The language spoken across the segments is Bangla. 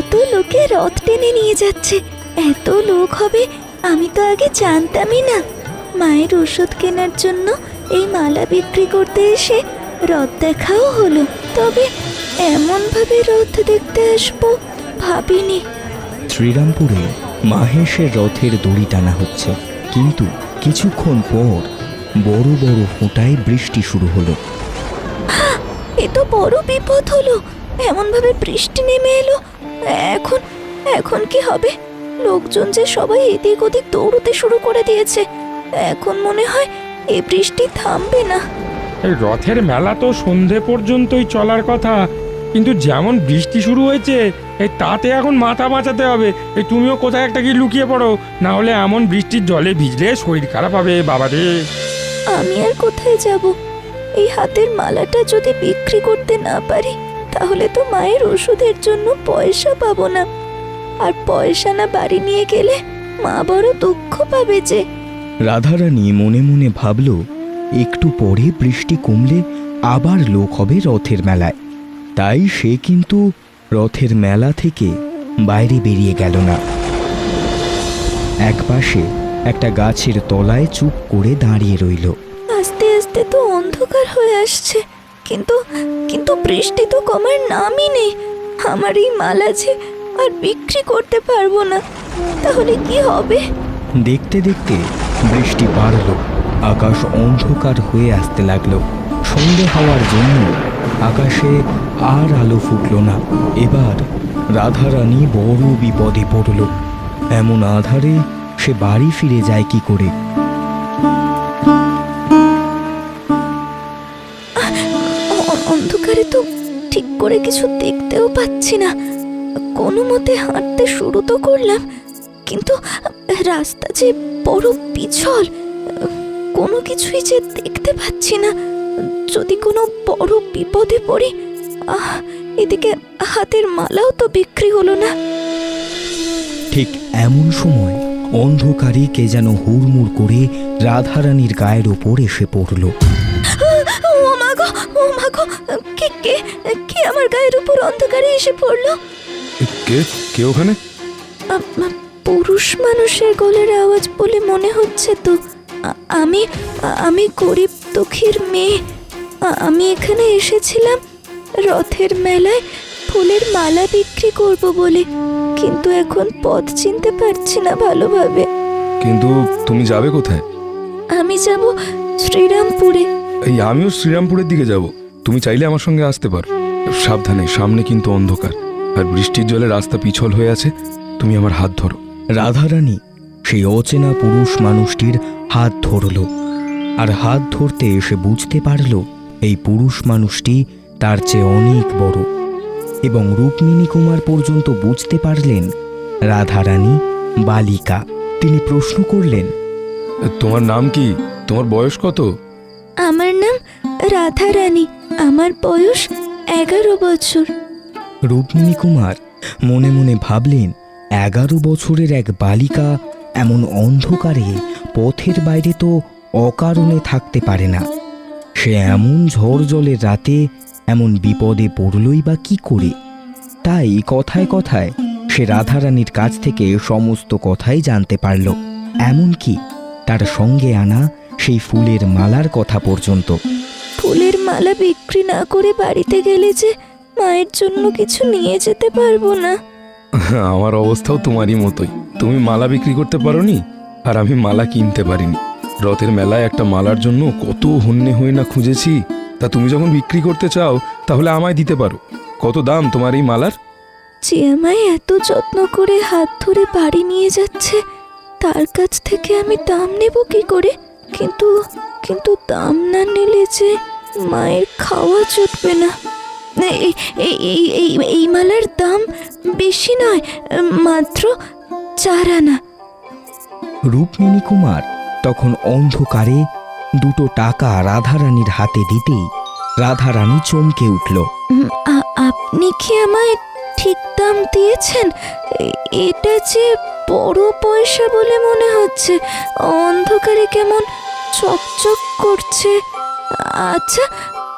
কত লোকে রথ টেনে নিয়ে যাচ্ছে। এত লোক হবে আমি তো আগে জানতামই না। মায়ের ওষুধ কেনার জন্য এই মালা বিক্রি করতে এসে রথ দেখাও হলো। তবে এমনভাবে রথ দেখতে আসব ভাবিনি। শ্রীরামপুরে মাহেশের রথের দড়ি টানা হচ্ছে। কিন্তু কিছুক্ষণ পর বড় বড় ফোঁটায় বৃষ্টি শুরু হলো। এ তো বড় বিপদ হলো। এমনভাবে বৃষ্টি নেমে এলো। এখন এখন কি হবে? লোকজন যে সবাই এদিক ওদিক দৌড়তে শুরু করে দিয়েছে। এখন মনে হয় এই বৃষ্টি থামবে না। রথের মেলা তো সন্ধে পর্যন্তই চলার কথা। কিন্তু যেমন বৃষ্টি শুরু হয়েছে এই তাতে এখন মাথা বাঁচাতে হবে। এই তুমিও কোথায় একটা কি লুকিয়ে পড়ো। না হলে এমন বৃষ্টির জলে ভিজলে শরীর খারাপ হবে বাবা রে আমি আর কোথায় যাব? এই হাতের মালাটা যদি বিক্রি করতে না পারি তাহলে তো মায়ের ওষুধের জন্য পয়সা পাবো না। আর পয়সা না বাড়ি নিয়ে গেলে মা বড় দুঃখ পাবে যে। রাধারানী মনে মনে ভাবল একটু পরে বৃষ্টি কমলে আবার লোক হবে রথের মেলায়। তাই সে কিন্তু রথের মেলা থেকে বাইরে বেরিয়ে গেল না। একপাশে একটা গাছের তলায় চুপ করে দাঁড়িয়ে রইল। আস্তে আস্তে তো অন্ধকার হয়ে আসছে। কিন্তু কিন্তু বৃষ্টি তো কমার নামই নেই। আমার এই মালা যে আর বিক্রি করতে পারব না, তাহলে কি হবে? দেখতে দেখতে বৃষ্টি বাড়ল, আকাশ অন্ধকার হয়ে আসতে লাগল। সন্ধে হওয়ার জন্য আকাশে আর আলো ফুটল না। এবার রাধারানী বড় বিপদে পড়ল। এমন আধারে সে বাড়ি ফিরে যায় কি করে? করে কিছু দেখতেও পাচ্ছি না। কোনো মতে হাঁটতে শুরু তো করলাম, কিন্তু রাস্তা যে বড় পিছল, কোনো কিছুই যে দেখতে পাচ্ছি না। যদি কোনো বড় বিপদে পড়ি এদিকে হাতের মালাও তো বিক্রি হলো না। ঠিক এমন সময় অন্ধকারে কে যেন হুড়মুড় করে রাধারানীর গায়ের ওপর এসে পড়ল। ও মা গো কে কে কে আমার গায়ের উপর অন্ধকারে এসে পড়ল? কে কে ওখানে? পুরুষ মানুষের গলার আওয়াজ বলে মনে হচ্ছে তো। আমি আমি গরিব দুঃখীর মেয়ে। আমি এখানে এসেছিলাম রথের মেলায় ফুলের মালা বিক্রি করব বলে কিন্তু এখন পথ চিনতে পারছি না ভালোভাবে। কিন্তু তুমি যাবে কোথায়? আমি যাব শ্রীরামপুরে। এই আমিও শ্রীরামপুরের দিকে যাব। তুমি চাইলে আমার সঙ্গে আসতে পারো। সাবধানে সামনে কিন্তু অন্ধকার। আর বৃষ্টির জলে রাস্তা পিছল হয়ে আছে। তুমি আমার হাত ধরো। রাধারানী সেই অচেনা পুরুষ মানুষটির হাত ধরল। আর হাত ধরতে এসে বুঝতে পারল এই পুরুষ মানুষটি তার চেয়ে অনেক বড়। এবং রুক্মিণী কুমার পর্যন্ত বুঝতে পারলেন রাধারানী বালিকা। তিনি প্রশ্ন করলেন তোমার নাম কি? তোমার বয়স কত? আমার নাম রাধা রানী। আমার বয়স এগারো বছর। রুক্মিণী কুমার মনে মনে ভাবলেন, এগারো বছরের এক বালিকা এমন অন্ধকারে পথের বাইরে তো অকারণে থাকতে পারে না। সে এমন ঝড় জলের রাতে এমন বিপদে পড়লই বা কি করে? তাই কথায় কথায় সে রাধারানীর কাছ থেকে সমস্ত কথাই জানতে পারল। এমনকি তার সঙ্গে আনা সেই ফুলের মালার কথা পর্যন্ত। ফুলের মালা বিক্রি না করে বাড়িতে গেলে যে মায়ের জন্য কিছু নিয়ে যেতে পারব না। আমার অবস্থাও তোমারই মতোই। তুমি মালা বিক্রি করতে পারোনি আর আমি মালা কিনতে পারিনি। রথের মেলায় একটা মালার জন্য কত হন্যে হয়ে না খুঁজেছি তা তুমি যখন বিক্রি করতে চাও তাহলে আমায় দিতে পারো। কত দাম তোমার এই মালার? যে আমায় এত যত্ন করে হাত ধরে বাড়ি নিয়ে যাচ্ছে তার কাছ থেকে আমি দাম নেব কি করে? কিন্তু দাম না নিলে যে মায়ের খাওয়া জুটবে না। এই এই এই মালার দাম বেশি নয় মাত্র চার আনা। রুক্মিণী কুমার তখন অন্ধকারে দুটো টাকা রাধারানীর হাতে দিতেই রাধারানী চমকে উঠল। আপনি কি আমায় ঠিক দাম দিয়েছেন? এটা যে বড় পয়সা বলে মনে হচ্ছে। অন্ধকারে কেমন চকচক করছে। আচ্ছা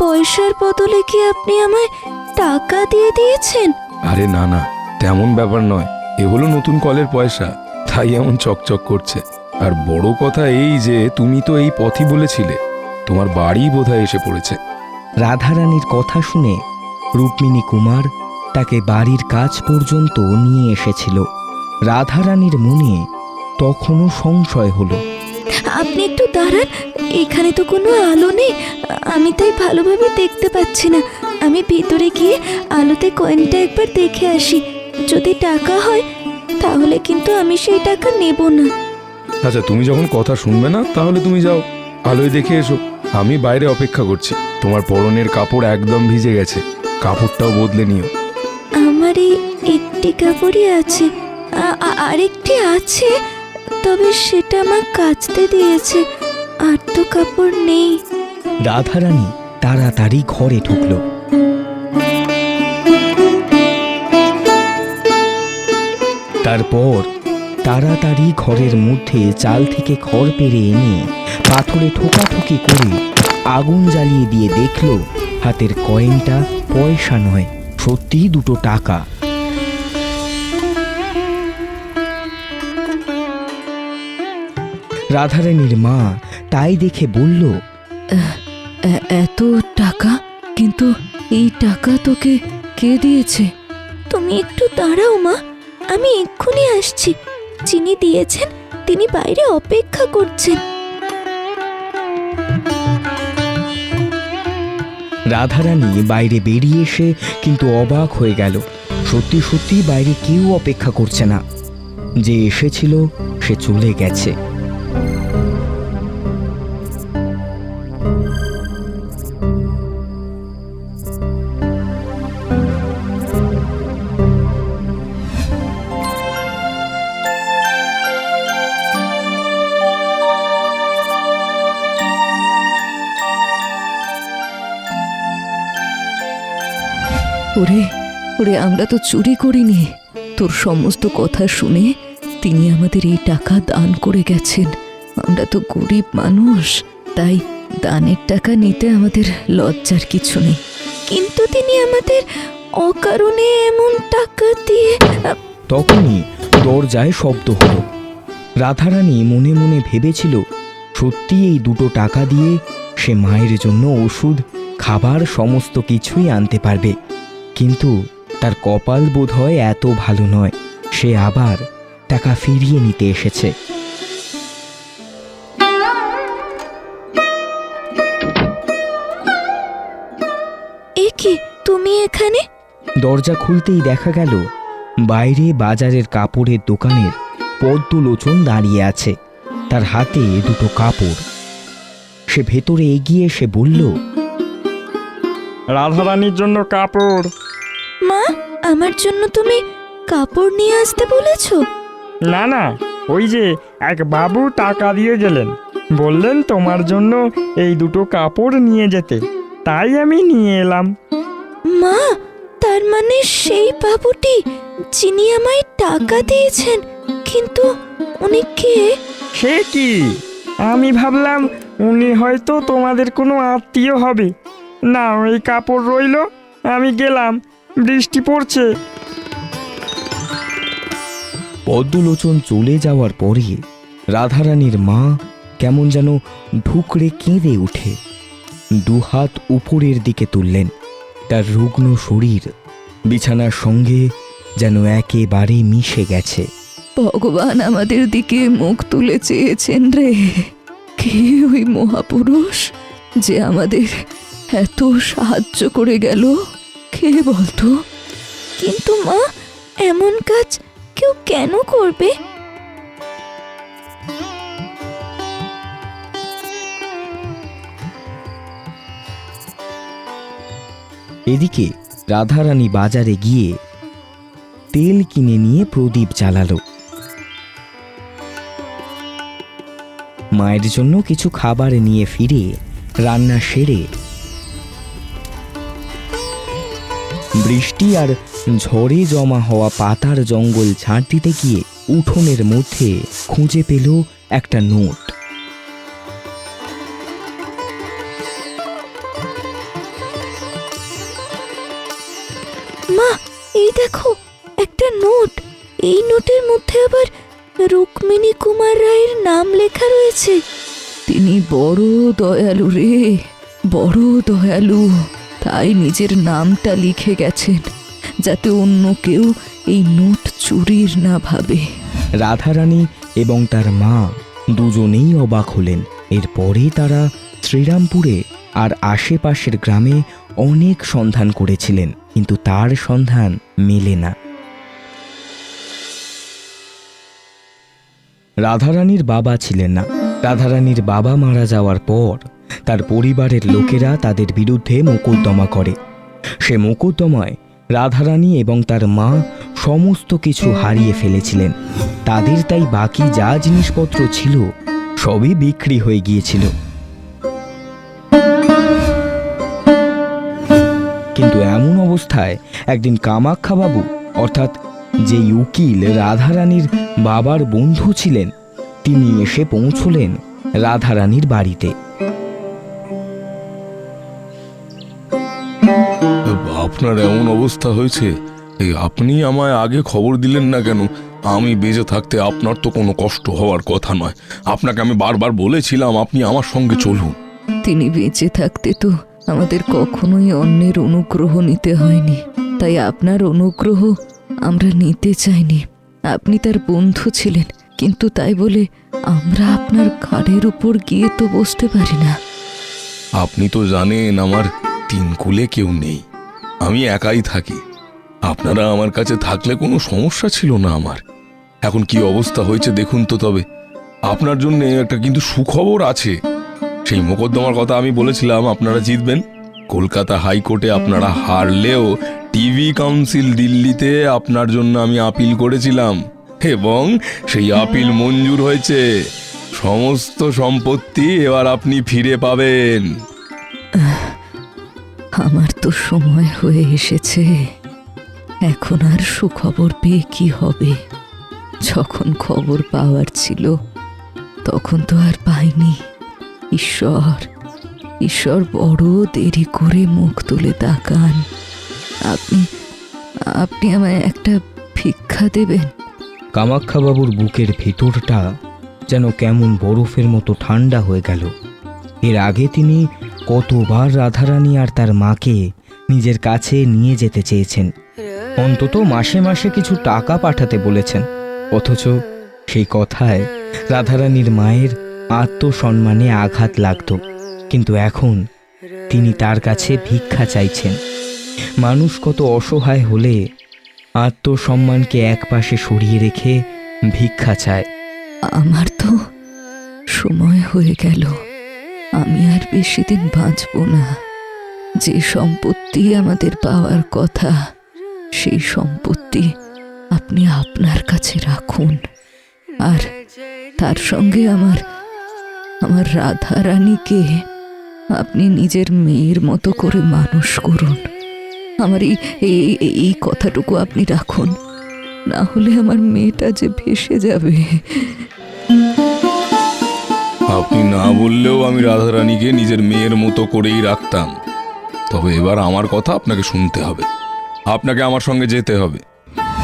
পয়সার বদলে কি আপনি আমায় টাকা দিয়ে দিয়েছেন? আরে না না তেমন ব্যাপার নয়। এ হলো নতুন কলের পয়সা তাই এমন চকচক করছে। আর বড় কথা এই যে তুমি তো এই পথই বলেছিলে তোমার বাড়ি বোধহয় এসে পড়েছে। রাধারানীর কথা শুনে রুক্মিণী কুমার তাকে বাড়ির কাজ পর্যন্ত নিয়ে এসেছিল। রাধারানীর মনে তখনও সংশয় হলো। আপনি একটু দাঁড়ান এখানে তো কোনো আলো নেই আমি তাই ভালোভাবে দেখতে পাচ্ছি না। আমি ভিতরে গিয়ে আলোতে কয়েনটা একবার দেখে আসি যদি টাকা হয় তাহলে কিন্তু আমি সেই টাকা নেব না। আচ্ছা তুমি যখন কথা শুনবে না তাহলে তুমি যাও আলোয় দেখে এসো। আমি বাইরে অপেক্ষা করছি তোমার পরনের কাপড় একদম ভিজে গেছে কাপড়টাও বদলে নিও। আমার এই একটি কাপড়ই আছে আরেকটি আছে? তবে সেটা আমার কাচতে দিয়েছে, আর তো কাপড় নেই। রাধারানী তাড়াতাড়ি ঘরে ঢুকল। তারপর তাড়াতাড়ি ঘরের মধ্যে চাল থেকে খড় পেরে এনে পাথরে ঠোকাঠুকি করে আগুন জ্বালিয়ে দিয়ে দেখল, হাতের কয়েনটা পয়সা নয়, সত্যিই দুটো টাকা। রাধারানীর মা তাই দেখে বলল এত টাকা? কিন্তু এই টাকা তোকে কে দিয়েছে? তুমি একটু দাঁড়াও মা আমি এক্ষুনি আসছি। যিনি দিয়েছেন তিনি বাইরে অপেক্ষা করছেন। রাধারানী বাইরে বেরিয়ে এসে কিন্তু অবাক হয়ে গেল। সত্যি সত্যি বাইরে কেউ অপেক্ষা করছে না। যে এসেছিল সে চলে গেছে। ওরে আমরা তো চুরি করিনি। তোর সমস্ত কথা শুনে তিনি আমাদের এই টাকা দান করে গেছেন। আমরা তো গরিব মানুষ, তাই দানের টাকা নিতে আমাদের লজ্জার কিছু নেই। কিন্তু তিনি আমাদের অকারণে এমন টাকা দিয়ে তখনই দরজায় শব্দ হলো। রাধারানী মনে মনে ভেবেছিল, সত্যি এই দুটো টাকা দিয়ে সে মায়ের জন্য ওষুধ, খাবার, সমস্ত কিছুই আনতে পারবে। কিন্তু তার কপাল বোধ হয় এত ভালো নয় সে আবার টাকা ফিরিয়ে নিতে এসেছে। এ কি তুমি এখানে? দরজা খুলতেই দেখা গেল বাইরে বাজারের কাপড়ের দোকানের পদ্মলোচন দাঁড়িয়ে আছে তার হাতে দুটো কাপড়। সে ভেতরে এগিয়ে এসে বলল রাধারানীর জন্য কাপড়। মা আমার জন্য তুমি কাপড় নিয়ে আসতে বলেছ? না না ওই যে এক বাবু টাকা দিয়ে গেলেন। বললেন তোমার জন্য এই দুটো কাপড় নিয়ে যেতে। তাই আমি নিয়ে এলাম। মা তার মানে সেই বাবুটি যিনি আমায় টাকা দিয়েছেন কিন্তু উনি কে? সে কি? আমি ভাবলাম উনি হয়তো তোমাদের কোনো আত্মীয় হবে। না ওই কাপড় রইল আমি গেলাম। বৃষ্টি পড়ছে। পদ্মলোচন চলে যাওয়ার পরে রাধারানীর মা কেমন যেন ঢুকরে কেঁদে উঠে। দুহাত উপরের দিকে তুললেন। তার রুগ্ন শরীর বিছানার সঙ্গে যেন একেবারে মিশে গেছে। ভগবান আমাদের দিকে মুখ তুলে চেয়েছেন রে। কে ওই মহাপুরুষ যে আমাদের এত সাহায্য করে গেল? কে বলতো? কিন্তু মা, এমন কাজ কেউ কেন করবে? এদিকে রাধারানী বাজারে গিয়ে তেল কিনে নিয়ে প্রদীপ জ্বালালো। মায়ের জন্য কিছু খাবার নিয়ে ফিরে রান্না সেরে বৃষ্টি আর ঝড়ে জমা হওয়া পাতার জঙ্গল ঝাঁট দিতে গিয়ে উঠোনের মধ্যে খুঁজে পেল একটা নোট। মা এই দেখো একটা নোট। এই নোটের মধ্যে আবার রুক্মিণী কুমার রায়ের নাম লেখা রয়েছে। তিনি বড় দয়ালু রে বড় দয়ালু। তাই নিজের নামটা লিখে গেছেন, যাতে অন্য কেউ এই নোট চুরির না ভাবে। রাধারানী এবং তার মা দুজনেই অবাক হলেন। এরপরে তারা শ্রীরামপুরে আর আশেপাশের গ্রামে অনেক সন্ধান করেছিলেন, কিন্তু তার সন্ধান মেলে না। রাধারানীর বাবা ছিলেন না। রাধারানীর বাবা মারা যাওয়ার পর তার পরিবারের লোকেরা তাদের বিরুদ্ধে মোকদ্দমা করে। সে মোকদ্দমায় রাধারানী এবং তার মা সমস্ত কিছু হারিয়ে ফেলেছিলেন। তাদের তাই বাকি যা জিনিসপত্র ছিল সবই বিক্রি হয়ে গিয়েছিল। কিন্তু এমন অবস্থায় একদিন কামাখ্যাবাবু, অর্থাৎ যে উকিল রাধারানীর বাবার বন্ধু ছিলেন, তিনি এসে পৌঁছলেন রাধারানীর বাড়িতে। আপনার এমন অবস্থা হয়েছে? এই আপনি আমায় আগে খবর দিলেন না কেন? আমি বেঁচে থাকতে আপনার তো কোনো কষ্ট হওয়ার কথা নয়। আপনাকে আমি বারবার বলেছিলাম আপনি আমার সঙ্গে চলুন। তিনি বেঁচে থাকতে তো আমাদের কখনোই অন্যের অনুগ্রহ নিতে হয়নি। তাই আপনার অনুগ্রহ আমরা নিতে চাইনি। আপনি তার বন্ধু ছিলেন কিন্তু তাই বলে আমরা আপনার ঘাড়ের উপর গিয়ে তো বসতে পারি না। আপনি তো জানেন আমার তিন কুলে কেউ নেই। আমি একাই থাকি। আপনারা আমার কাছে থাকলে কোনো সমস্যা ছিল না আমার। এখন কি অবস্থা হয়েছে দেখুন তো তবে। আপনার জন্য একটা কিন্তু সুখবর আছে। সেই মোকদ্দমার কথা আমি বলেছিলাম, আপনারা জিতবেন। কলকাতা হাইকোর্টে আপনারা হারলেও টিভি কাউন্সিল দিল্লিতে আপনার জন্য আমি আপিল করেছিলাম। এবং সেই আপিল মঞ্জুর হয়েছে। সমস্ত সম্পত্তি এবার আপনি ফিরে পাবেন। আমার তো সময় হয়ে এসেছে। এখন আর সুখবর পেয়ে কি হবে? যখন খবর পাওয়ার ছিল, তখন তো আর পাইনি। ঈশ্বর ঈশ্বর বড় দেরি করে মুখ তুলে তাকান। আপনি আপনি আমায় একটা ভিক্ষা দেবেন? কামাখ্যাবাবুর বুকের ভেতরটা যেন কেমন বরফের মতো ঠান্ডা হয়ে গেল। এর আগে তিনি কতবার রাধারানী আর তার মাকে নিজের কাছে নিয়ে যেতে চেয়েছেন। অন্তত মাসে মাসে কিছু টাকা পাঠাতে বলেছেন। অথচ সেই কথায় রাধারানীর মায়ের আত্মসম্মানে আঘাত লাগত। কিন্তু এখন তিনি তার কাছে ভিক্ষা চাইছেন। মানুষ কত অসহায় হলে আত্মসম্মানকে একপাশে সরিয়ে রেখে ভিক্ষা চায়। আমার তো সময় হয়ে গেল। আমি আর বেশি দিন বাঁচব না। যে সম্পত্তি আমাদের পাওয়ার কথা, সেই সম্পত্তি আপনি আপনার কাছে রাখুন। আর তার সঙ্গে আমার আমার রাধা রানীকে আপনি নিজের মেয়ের মতো করে মানুষ করুন। আমার এই, এই- কথাটুকু আপনি রাখুন। না হলে আমার মেয়েটা যে ভেসে যাবে। আপনি না বললেও আমি রাধারানীকে নিজের মেয়ের মতো করেই রাখতাম। তবে এবার আমার কথা আপনাকে শুনতে হবে। আপনাকে আমার সঙ্গে যেতে হবে।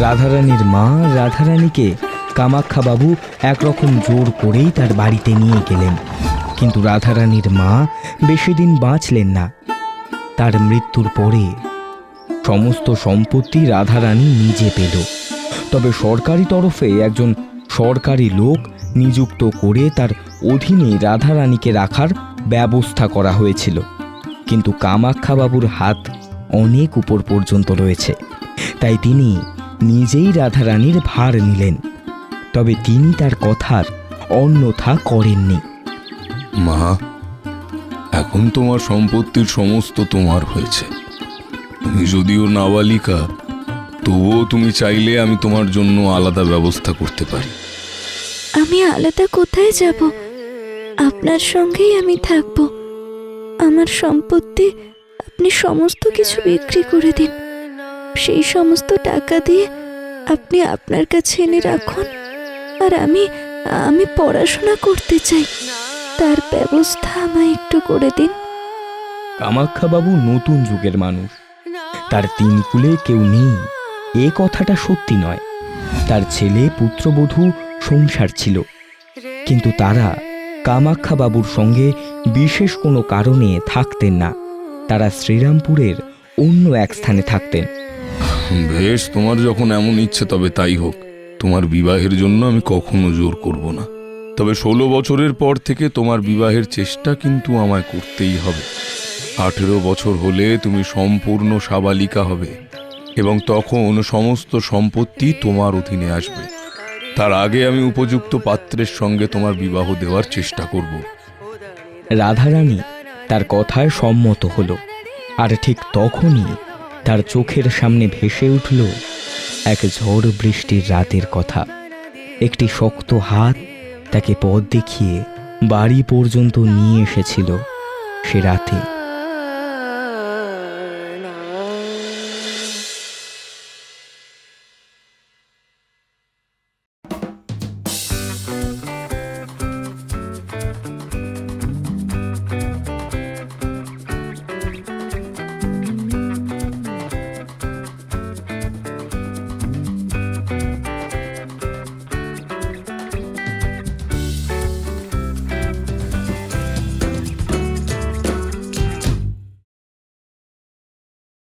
রাধারানীর মা রাধারানীকে কামাখ্যাবাবু একরকম জোর করেই তার বাড়িতে নিয়ে গেলেন। কিন্তু রাধারানীর মা বেশি দিন বাঁচলেন না। তার মৃত্যুর পরে সমস্ত সম্পত্তি রাধারানী নিজে পেল। তবে সরকারি তরফে একজন সরকারি লোক নিযুক্ত করে তার অধীনে রাধারানীকে রাখার ব্যবস্থা করা হয়েছিল। কিন্তু কামাখ্যাবাবুর হাত অনেক উপর পর্যন্ত রয়েছে। তাই তিনি নিজেই রাধারানীর ভার নিলেন। তবে তিনি তার কথার অন্যথা করেননি। মা, এখন তোমার সম্পত্তির সমস্ত তোমার হয়েছে। তুমি যদিও নাবালিকা, তবুও তুমি চাইলে আমি তোমার জন্য আলাদা ব্যবস্থা করতে পারি। আমি আলাদা কোথায় যাব? আপনার সঙ্গেই আমি থাকব। আমার সম্পত্তি আপনি সমস্ত কিছু বিক্রি করে দিন। সেই সমস্ত টাকা দিয়ে আপনি আপনার কাছে এনে রাখুন। আর আমি আমি পড়াশোনা করতে চাই। তার ব্যবস্থা আমায় একটু করে দিন। কামাখ্যাবাবু নতুন যুগের মানুষ। তার তিন কুলে কেউ নেই। এ কথাটা সত্যি নয়। তার ছেলে, পুত্রবধূ সংসার ছিল। কিন্তু তারা কামাখ্যা বাবুর সঙ্গে বিশেষ কোনো কারণে থাকতেন না। তারা শ্রীরামপুরের অন্য এক স্থানে থাকতেন। বেশ, তোমার যখন এমন ইচ্ছে, তবে তাই হোক। তোমার বিবাহের জন্য আমি কখনো জোর করব না। তবে ষোলো বছরের পর থেকে তোমার বিবাহের চেষ্টা কিন্তু আমায় করতেই হবে। আঠেরো বছর হলে তুমি সম্পূর্ণ সাবালিকা হবে এবং তখন সমস্ত সম্পত্তি তোমার অধীনে আসবে। তার আগে আমি উপযুক্ত পাত্রের সঙ্গে তোমার বিবাহ দেওয়ার চেষ্টা করব। রাধারানী তার কথায় সম্মত হলো, আর ঠিক তখনই তার চোখের সামনে ভেসে উঠল এক ঝড় বৃষ্টির রাতের কথা। একটি শক্ত হাত তাকে পথ দেখিয়ে বাড়ি পর্যন্ত নিয়ে এসেছিল সে রাতে।